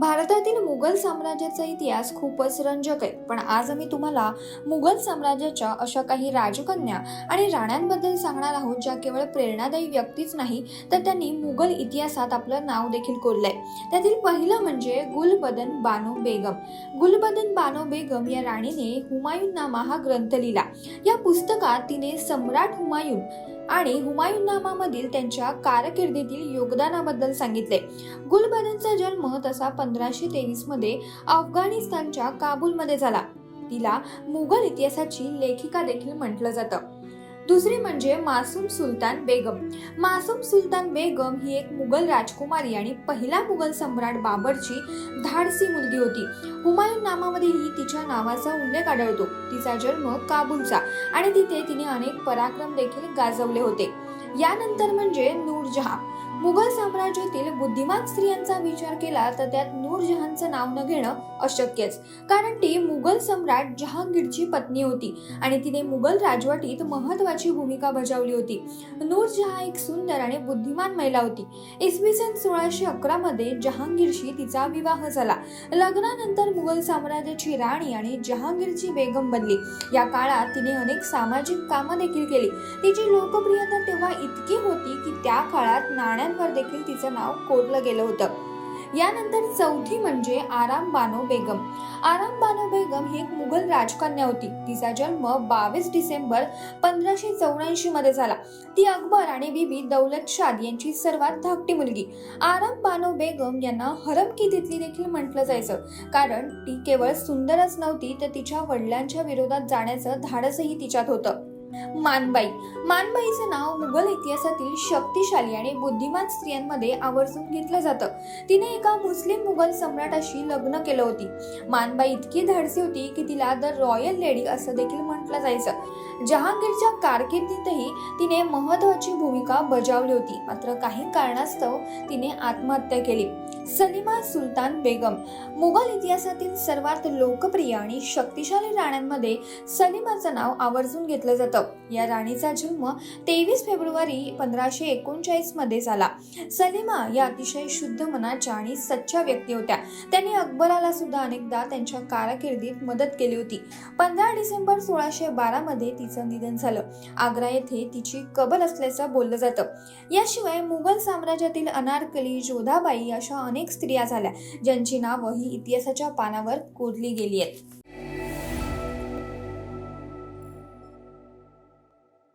भारतातील मुघल साम्राज्याचा इतिहास खूपच रंजक आहे. पण आज आम्ही तुम्हाला मुघल साम्राज्याच्या अशा काही राजकन्या आणि राण्यांबद्दल सांगणार आहोत ज्या केवळ प्रेरणादायी व्यक्तीच नाही तर त्यांनी मुघल इतिहासात आपलं नाव देखील कोरलंय. त्यातील पहिलं म्हणजे गुलबदन बानो बेगम. गुलबदन बानो बेगम या राणीने हुमायून नामा हा ग्रंथ लिहिला या पुस्तकात तिने सम्राट हुमायून आणि हुमायून नामामधील त्यांच्या कारकिर्दीतील योगदानाबद्दल सांगितले. गुलबदनचा जन्म तसा पंधराशे तेवीसमध्ये अफगाणिस्तानच्या काबूलमध्ये झाला. तिला मुघल इतिहासाची लेखिका देखील म्हटलं जातं. दुसरी म्हणजे मासूम सुलतान बेगम. मासूम सुलतान बेगम ही एक मुघल राजकुमारी आणि पहिला मुघल सम्राट बाबरची धाडसी मुलगी होती. हुमायून नामामध्येही तिच्या नावाचा उल्लेख आढळतो. तिचा जन्म काबूलचा आणि तिथे तिने अनेक पराक्रम देखील गाजवले होते. यानंतर म्हणजे नूरजहा. मुघल साम्राज्यातील बुद्धिमान स्त्रियांचा विचार केला तर त्यात नूरजहानचं नाव न घेणं अशक्यच. कारण ती मुघल सम्राट जहांगीरची पत्नी होती आणि तिने मुघल राजवटीत महत्वाची भूमिका बजावली होती. नूरजहा एक सुंदर आणि बुद्धिमान महिला होती. इसवी सन सोळाशे अकरा मध्ये जहांगीरशी तिचा विवाह झाला. लग्नानंतर मुघल साम्राज्याची राणी आणि जहांगीरची बेगम बनली. या काळात तिने अनेक सामाजिक कामं देखील केली. तिची लोकप्रियता तेव्हा इतकी होती की त्या काळात नाण्यांवर देखील तिचं नाव कोरलं गेलं होतं. यानंतर चौथी म्हणजे आराम बानो बेगम. आराम बानो बेगम ही एक मुघल राजकन्या होती. तिचा जन्म बावीस डिसेंबर पंधराशे चौऱ्याऐंशी मध्ये झाला. ती अकबर आणि बीबी दौलत शाद यांची सर्वात धाकटी मुलगी. आराम बानो बेगम यांना हरमकितीतली देखील म्हटलं जायचं. कारण ती केवळ सुंदरच नव्हती तर तिच्या वडिलांच्या विरोधात जाण्याचं धाडसही तिच्यात होतं. मानबाई. मानबाईचं नाव मुघल इतिहासातील शक्तिशाली आणि बुद्धिमान स्त्रियांमध्ये आवर्जून घेतलं जातं. तिने एका मुस्लिम मुघल सम्राटाशी लग्न केलं होती. मानबाई इतकी धाडसी होती की तिला द रॉयल लेडी असं देखील म्हटलं जायचं. जहांगीरच्या कारकिर्दीतही तिने महत्वाची भूमिका बजावली होती. मात्र काही कारणास्तव तिने आत्महत्या केली. सलीमा सुलतान बेगम मुघल इतिहासातील सर्वात लोकप्रिय आणि शक्तिशाली राण्यांमध्ये सलीमाचं नाव आवर्जून घेतलं जातं. या राणीचा जन्म तेवीस फेब्रुवारी पंधराशे एकोणचाळीसमध्ये झाला. सलीमा या अतिशय शुद्ध मनाच्या आणि सच्च्या व्यक्ती होत्या. त्यांनी अकबराला सुद्धा अनेकदा त्यांच्या कारकिर्दीत मदत केली होती. पंधरा डिसेंबर सोळाशे बारा मध्ये तिचं निधन झालं. आग्रा येथे तिची कबर असल्याचं बोललं जातं. याशिवाय मुघल साम्राज्यातील अनारकली जोधाबाई अशा अनेक स्त्रिया झाल्या ज्यांची नावं ही इतिहासाच्या पानावर कोरली गेली आहेत.